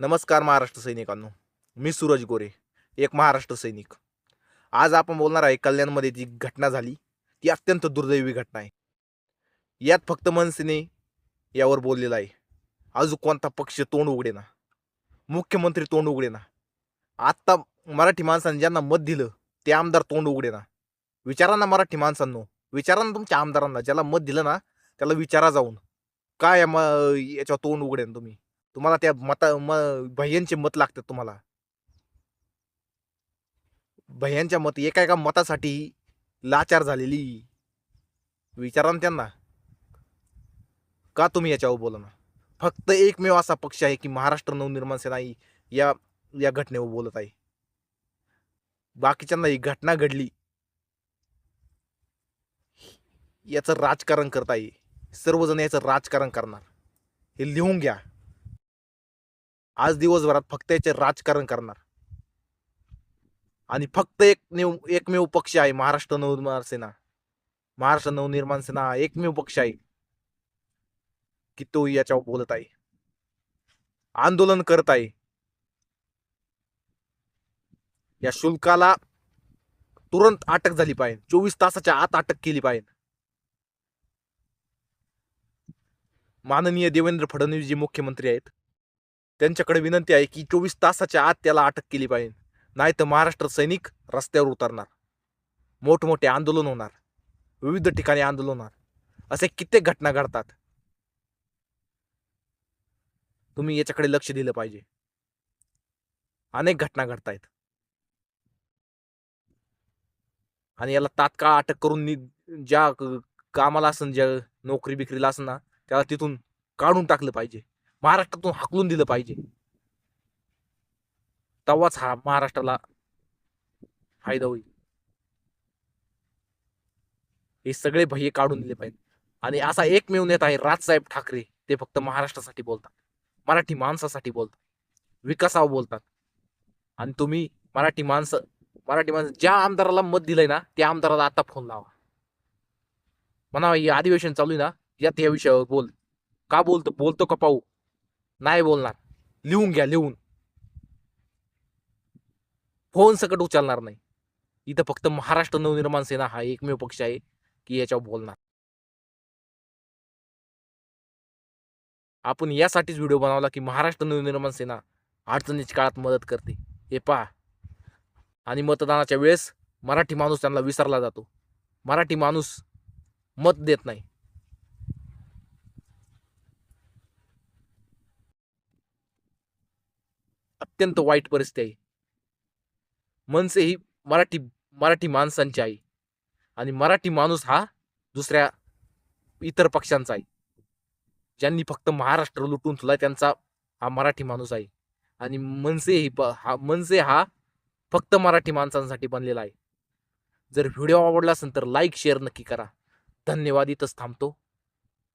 नमस्कार महाराष्ट्र सैनिकांनो. मी सूरज गोरे एक महाराष्ट्र सैनिक. आज आपण बोलणार आहे कल्याणमध्ये जी घटना झाली ती अत्यंत दुर्दैवी घटना आहे. यात फक्त मनसेने यावर बोललेलं आहे. अजून कोणता पक्ष तोंड उघडेना मुख्यमंत्री तोंड उघडेना आत्ता मराठी माणसांनी ज्यांना मत दिलं ते आमदार तोंड उघडेना विचारा ना मराठी माणसांनो. विचारा ना तुमच्या आमदारांना. ज्याला मत दिलं ना त्याला विचारा जाऊन. काय या म याच्यावर तोंड उघडेन तुम्ही. तुम्हाला त्या मता म भय्यांचे मत लागतात तुम्हाला. भय्यांच्या मत एका एका मतासाठी लाचार झालेली. विचारा ना त्यांना. का तुम्ही याच्यावर बोला ना? फक्त एकमेव असा पक्ष आहे की महाराष्ट्र नवनिर्माण सेना ही या या घटनेवर बोलत आहे. बाकीच्यांना ही घटना घडली. याचं राजकारण करता येईल सर्वजण याचं राजकारण करणार. हे लिहून घ्या. आज दिवसभरात फक्त याचे राजकारण करणार. आणि फक्त एक नेव एकमेव पक्ष आहे महाराष्ट्र नवनिर्माण सेना. महाराष्ट्र नवनिर्माण सेना एकमेव पक्ष आहे. की तो याच्यावर बोलत आहे. आंदोलन करत आहे. या शुल्काला तुरंत अटक झाली पाहिजे. चोवीस तासाच्या आत अटक केली पाहिजे. माननीय देवेंद्र फडणवीस जे मुख्यमंत्री आहेत त्यांच्याकडे विनंती आहे की चोवीस तासाच्या आत त्याला अटक केली पाहिजे. नाही तर महाराष्ट्र सैनिक रस्त्यावर उतरणार. मोठमोठे आंदोलन होणार. विविध ठिकाणी आंदोलन होणार. असे कित्येक घटना घडतात. तुम्ही याच्याकडे लक्ष दिलं पाहिजे. अनेक घटना घडतायत. आणि याला तात्काळ अटक करून नि- ज्या कामाला असन ज्या नोकरी बिकरीला असन ना त्याला तिथून काढून टाकलं पाहिजे. महाराष्ट्रातून हाकलून दिलं पाहिजे. तेव्हाच हा महाराष्ट्राला फायदा होईल. हे सगळे भय्ये काढून दिले पाहिजे आणि असा एकमेव नेता आहे राजसाहेब ठाकरे. ते फक्त महाराष्ट्रासाठी बोलतात. मराठी माणसासाठी बोलतात. विकासावर बोलतात. आणि तुम्ही मराठी माणसं मराठी माणसं ज्या आमदाराला मत दिलंय ना त्या आमदाराला आता फोन लावा. म्हणा हे अधिवेशन चालू आहे ना? यात या विषयावर बोल. का बोलतो बोलतो का पाहू? नाही बोलणार लिहून घ्या लिहून. फोन सकट उचलणार नाही. इथं फक्त महाराष्ट्र नवनिर्माण सेना हा एकमेव पक्ष आहे की याच्यावर बोलणार. आपण यासाठीच व्हिडिओ बनवला की महाराष्ट्र नवनिर्माण सेना अडचणीच्या काळात मदत करते. हे पहा. आणि मतदानाच्या वेळेस मराठी माणूस त्यांना विसरला जातो. मराठी माणूस मत देत नाही. अत्यंत वाईट परिस्थिती आहे. मनसे ही मराठी मराठी माणसांची आहे आणि मराठी माणूस हा दुसऱ्या इतर पक्षांचा आहे ज्यांनी फक्त महाराष्ट्र लुटून ठेवलाय त्यांचा हा मराठी माणूस आहे. आणि मनसे ही प- हा मनसे हा फक्त मराठी माणसांसाठी बनलेला आहे. जर व्हिडिओ आवडला असेल तर लाईक शेअर नक्की करा. धन्यवाद. इथंच थांबतो.